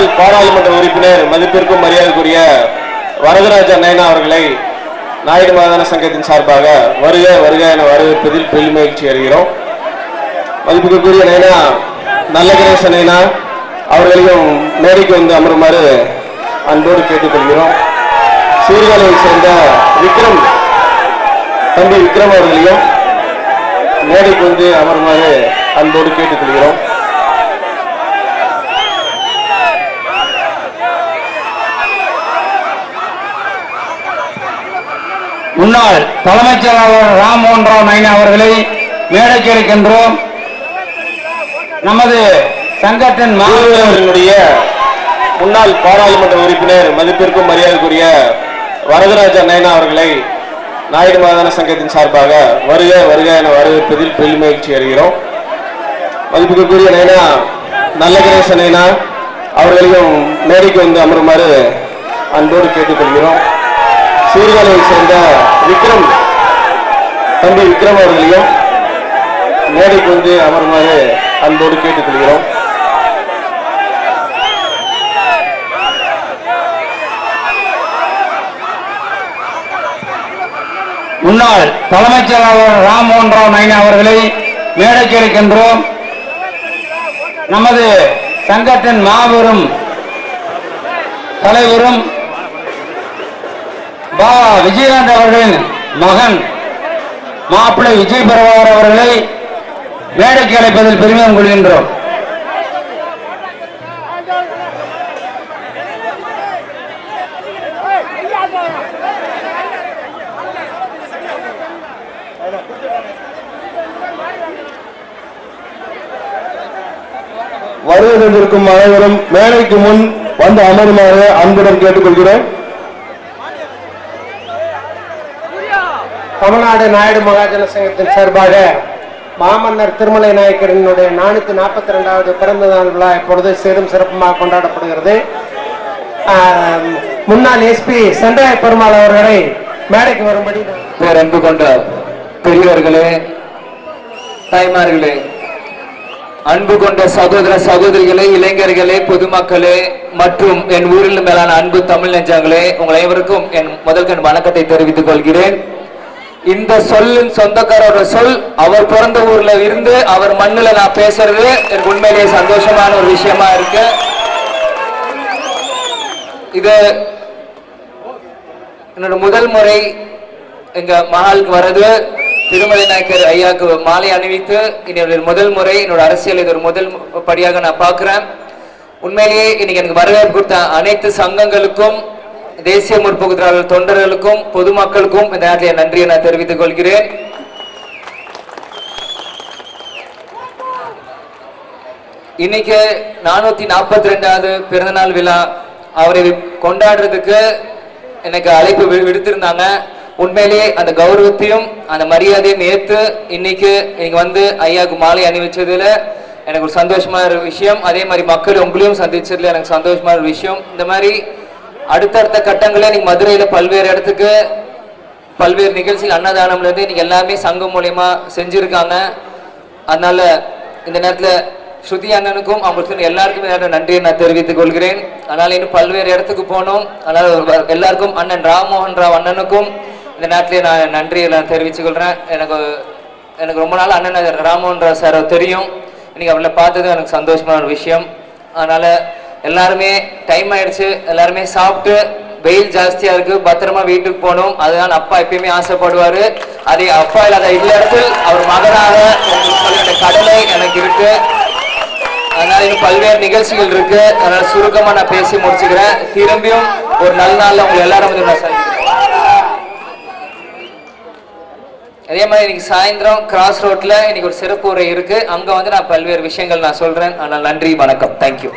முன்னாள் பாராளுமன்ற உறுப்பினர் மதிப்பிற்கும் மரியாதைக்குரிய வரதராஜ நயனா அவர்களை நாயுடு மாதான சங்கத்தின் சார்பாக வருக வருக என வரவேற்பதில் பெரும் மகிழ்ச்சி அடைகிறோம். மதிப்புக்குரிய நயனா நல்ல கணேச நயனா அவர்களையும் மேடைக்கு வந்து அமருமாறு அன்போடு கேட்டுக்கொள்கிறோம். சீர்காழியை சேர்ந்த விக்ரம் தம்பி விக்ரம் அவர்களையும் மேடைக்கு வந்து அமருமாறு அன்போடு கேட்டுக்கொள்கிறோம். முன்னாள் தலைமைச் செயலாளர் ராம்மோகன் ராவ் நைனா அவர்களை மேடைக்கு இருக்கின்றோம் நமது சங்கத்தின் மாணவர்களுடைய முன்னாள் பாராளுமன்ற உறுப்பினர் மதிப்பிற்கும் மரியாதைக்குரிய வரதராஜ நயனா அவர்களை நாயுடு மாதான சங்கத்தின் சார்பாக வருக வருக என வரவேற்பதில் பெருமகிழ்ச்சி அறிகிறோம் அடைகிறோம். மதிப்புக்குரிய நயனா நல்ல கணேச நயனா அவர்களையும் மேடைக்கு வந்து அமருமாறு அன்போடு கேட்டுக்கொள்கிறோம். சீர்காழியை சேர்ந்த விக்ரம் தம்பி விக்ரம் அவர்களையும் மேடைக்கு வந்து அமருமாறு அன்போடு கேட்டுக்கொள்கிறோம். முன்னாள் தலைமைச் செயலாளர் ராம்மோகன் ராவ் நைனா அவர்களை மேடைக்கு இருக்கின்றோம் நமது சங்கத்தின் மாபெரும் தலைவரும் பா விஜயகாந்த் அவர்களின் மகன் மாப்பிள்ளை விஜய் பரவார் அவர்களை மேடைக்கு அழைப்பதில் பெருமிதம் கொள்கின்றோம். வருவதற்கும் அனைவரும் மேடைக்கு முன் வந்து அமருமாறு அன்புடன் கேட்டுக்கொள்கிறேன் தமிழ்நாடு நாயுடு மகாஜன சங்கத்தின் சார்பாக மாமன்னர் திருமலை நாயக்கரனுடைய நானூத்தி நாற்பத்தி ரெண்டாவது பிறந்த நாள் விழா இப்பொழுது சேரும் சிறப்புமாக கொண்டாடப்படுகிறது. முன்னாள் எஸ்பி சென்றாய பெருமாள் அவர்களை மேடைக்கு வரும்படி நான் அன்பு கொண்ட பெரியவர்களே தாய்மார்களே அன்பு கொண்ட சகோதர சகோதரிகளே இளைஞர்களே பொதுமக்களே மற்றும் என் ஊரில் மேலான அன்பு தமிழ் நெஞ்சங்களே உங்கள் அனைவருக்கும் என் முதல்கண் வணக்கத்தை தெரிவித்துக் கொள்கிறேன். இந்த சொல்லின் சொந்தக்காரோட சொல் அவர் பிறந்த ஊர்ல இருந்து அவர் மண்ணுல நான் பேசுறது எனக்கு உண்மையிலேயே சந்தோஷமான ஒரு விஷயமா இருக்கு. இது என்னோட முதல் முறை எங்க மகாலுக்கு வர்றது. திருமலை நாயக்கர் ஐயாவுக்கு மாலை அணிவித்து என்னுடைய முதல் முறை என்னோட அரசியல் இது ஒரு முதல் படியாக நான் பார்க்குறேன். உண்மையிலேயே இன்னைக்கு எனக்கு வரவேற்பு கொடுத்த அனைத்து சங்கங்களுக்கும் தேசிய முற்போக்கு திராவிட தொண்டர்களுக்கும் பொதுமக்களுக்கும் இந்த நேரத்தில் என் நன்றியை நான் தெரிவித்துக் கொள்கிறேன். இன்னைக்கு நானூத்தி நாற்பத்தி ரெண்டாவது பிறந்தநாள் விழா. அவரை கொண்டாடுறதுக்கு எனக்கு அழைப்பு விடுத்திருந்தாங்க. உண்மையிலேயே அந்த கௌரவத்தையும் அந்த மரியாதையும் ஏற்று இன்னைக்கு நீங்க வந்து ஐயாவுக்கு மாலை அணிவிச்சதுல எனக்கு ஒரு சந்தோஷமான ஒரு விஷயம். அதே மாதிரி மக்கள் உங்களையும் சந்திச்சதுல எனக்கு சந்தோஷமான ஒரு விஷயம். இந்த மாதிரி அடுத்தடுத்த கட்டங்களே இன்னைக்கு மதுரையில பல்வேறு இடத்துக்கு பல்வேறு நிகழ்ச்சிகள் அன்னதானம்ல இருந்து இன்னைக்கு எல்லாமே சங்கம் மூலயமா செஞ்சிருக்காங்க. அதனால இந்த நேரத்துல ஸ்ருதி அண்ணனுக்கும் அவங்களுக்கு எல்லாருக்குமே நன்றியை நான் தெரிவித்துக் கொள்கிறேன். அதனால இன்னும் பல்வேறு இடத்துக்கு போனோம் அதனால எல்லாருக்கும் அண்ணன் ராம்மோகன் ராவ் அண்ணனுக்கும் இந்த நேரத்திலே நான் நன்றியை நான் தெரிவிச்சுக்கொள்றேன் எனக்கு எனக்கு ரொம்ப நாள் அண்ணன் ராம்மோகன் ராவ் சார் தெரியும். இன்னைக்கு அவளை பார்த்தது எனக்கு சந்தோஷமான ஒரு விஷயம். அதனால எல்லாருமே டைம் ஆயிடுச்சு. எல்லாருமே சாப்பிட்டு வெயில் ஜாஸ்தியா இருக்கு. பத்திரமா வீட்டுக்கு போகணும். அதுதான் அப்பா எப்பயுமே ஆசைப்படுவாரு. அதே அப்பா இல்லாத இல்லத்தில் அவர் மகனாக கடலை கடமை எனக்கு இருக்கு. அதனால இன்னும் பல்வேறு நிகழ்ச்சிகள் இருக்கு. அதனால சுருக்கமா நான் பேசி முடிச்சுக்கிறேன். திரும்பியும் ஒரு நல்ல நாள்ல உங்களை எல்லாரும் வந்து நான் சந்திக்கிறேன். அதே மாதிரி இன்னைக்கு சாயந்தரம் கிராஸ் ரோட்ல இன்னைக்கு ஒரு சிறப்பு உரை இருக்கு. அங்க வந்து நான் பல்வேறு விஷயங்கள் நான் சொல்றேன். ஆனால் நன்றி வணக்கம். தேங்க்யூ